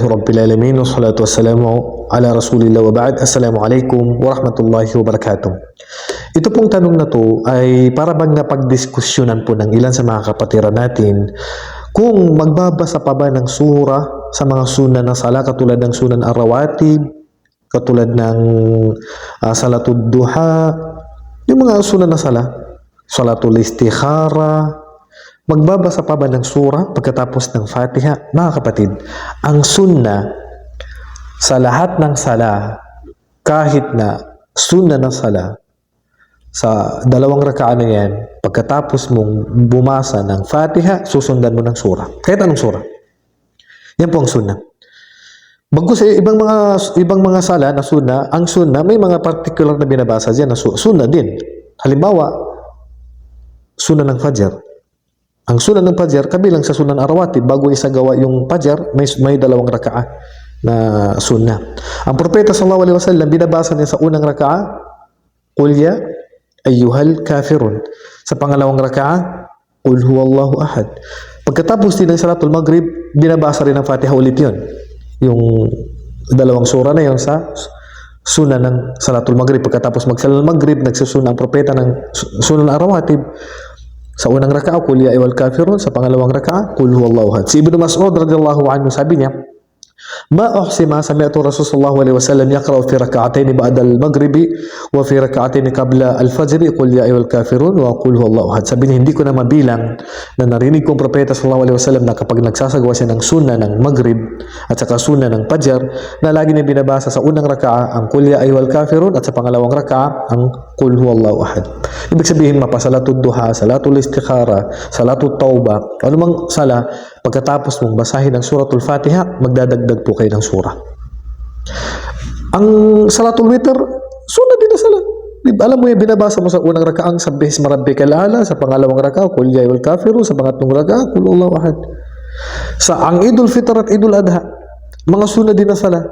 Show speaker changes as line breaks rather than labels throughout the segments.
Rabbil Alamin. Wassalatu wassalamu ala Rasulillah wa ba'd. Assalamualaikum warahmatullahi wabarakatuh. Ito pong tanong na to ay para bang napagdiskusyonan po ng ilan sa mga kapatiran natin kung magbabasa pa ba ng sura sa mga sunan ng sala katulad ng sunan arawatib, katulad ng uh, salatud duha, yung mga sunan ng sala, salatul istikhara, Magbabasa pa ba ng sura pagkatapos ng Fatiha? Mga kapatid, ang sunna sa lahat ng sala, kahit na sunna ng sala, sa dalawang rakaan na yan, pagkatapos mong bumasa ng Fatiha, susundan mo ng sura. Kahit anong sura. Yan po ang sunna. Bago sa ibang mga ibang mga sala na sunna, ang sunna may mga particular na binabasa diyan na sunna din. Halimbawa, sunna ng Fajr. Ang sunan ng Fajr, kabilang sa sunan arawati, bago isagawa yung Fajr, may, may dalawang rakaa na sunnah. Ang propeta sallallahu alaihi wasallam binabasa niya sa unang rakaa, Qul ya ayyuhal kafirun. Sa pangalawang rakaa, Qul huwallahu ahad. Pagkatapos din ng salatul maghrib, binabasa rin ang Fatiha ulit yun. Yung dalawang sura na yun sa sunan ng salatul maghrib. Pagkatapos magsalal maghrib, nagsusuna ang propeta ng sunan arawatib, sa unang raka'a, kul ya ayyuhal kafirun. Sa pangalawang raka'a, kul huwallahu ahad. Si Ibnu Mas'ud radhiyallahu anhu sabi niya, ما أحصي ما سمعت الرسول صلى الله عليه وسلم يقرأ في ركعتين بعد المغرب وفي ركعتين قبل الفجر قل يا أيها الكافرون وقل هو الله أحد sabi niya hindi ko na mabilang na narinig kong propeta sallallahu alaihi wasallam na kapag nagsasagawa siya ng sunna ng maghrib at saka sunna ng fajar na lagi niya binabasa sa unang raka'a ang qul ya ayyuhal kafirun at sa pangalawang raka'a ang qul huwallahu ahad ibig sabihin mapa salatul duha salatul istikhara salatul tauba ano mang sala pagkatapos mong basahin ang suratul fatiha magdadagdag po kayo ng sura. Ang salatul witr, sunod din na salat. Alam mo yung binabasa mo sa unang rakaang sabbih isma rabbikal a'la, sa pangalawang raka qul ya ayyuhal kafirun, sa pangatlong raka huwallahu ahad. Sa ang Idul Fitr at Idul Adha, mga sunod din na sala,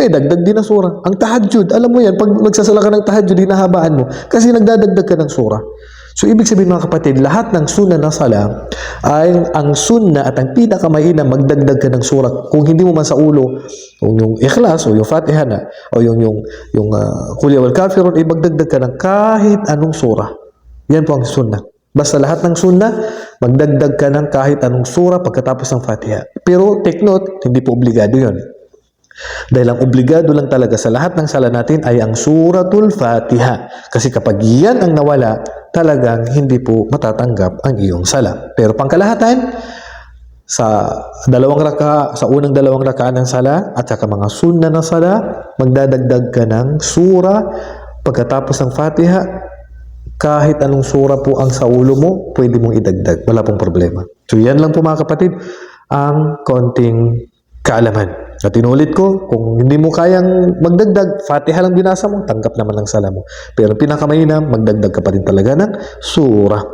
may dagdag din na sura. Ang tahajjud, alam mo yan, pag magsasala ka ng tahajjud, hinahabaan mo kasi nagdadagdag ka ng sura. So, ibig sabihin mga kapatid, lahat ng sunna na sala ay ang sunna at ang pinakamaina magdagdag ka ng surat. Kung hindi mo man sa ulo, kung yung ikhlas o yung fatiha na, o yung, yung, yung uh, kulya wal kafirun, ay magdagdag ka ng kahit anong sura. Yan po ang sunna. Basta lahat ng sunna, magdagdag ka ng kahit anong sura pagkatapos ng fatiha. Pero take note, hindi po obligado yon. Dahil ang obligado lang talaga sa lahat ng sala natin ay ang suratul fatiha. Kasi kapag yan ang nawala, talagang hindi po matatanggap ang iyong sala. Pero pangkalahatan, sa dalawang raka, sa unang dalawang raka ng sala at saka mga sunna ng sala, magdadagdag ka ng sura pagkatapos ng Fatiha, kahit anong sura po ang sa ulo mo, pwede mong idagdag. Wala pong problema. So yan lang po mga kapatid, ang konting kaalaman. At inulit ko, kung hindi mo kayang magdagdag, fatiha lang binasa mo, tanggap naman ng sala mo. Pero pinakamainam, magdagdag ka pa rin talaga ng surah.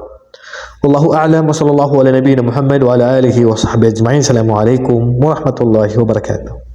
Wallahu a'lam wa sallallahu ala nabiyina Muhammad wa ala alihi wa sahbihi ajma'in. Assalamu alaikum wa rahmatullahi wa barakatuh.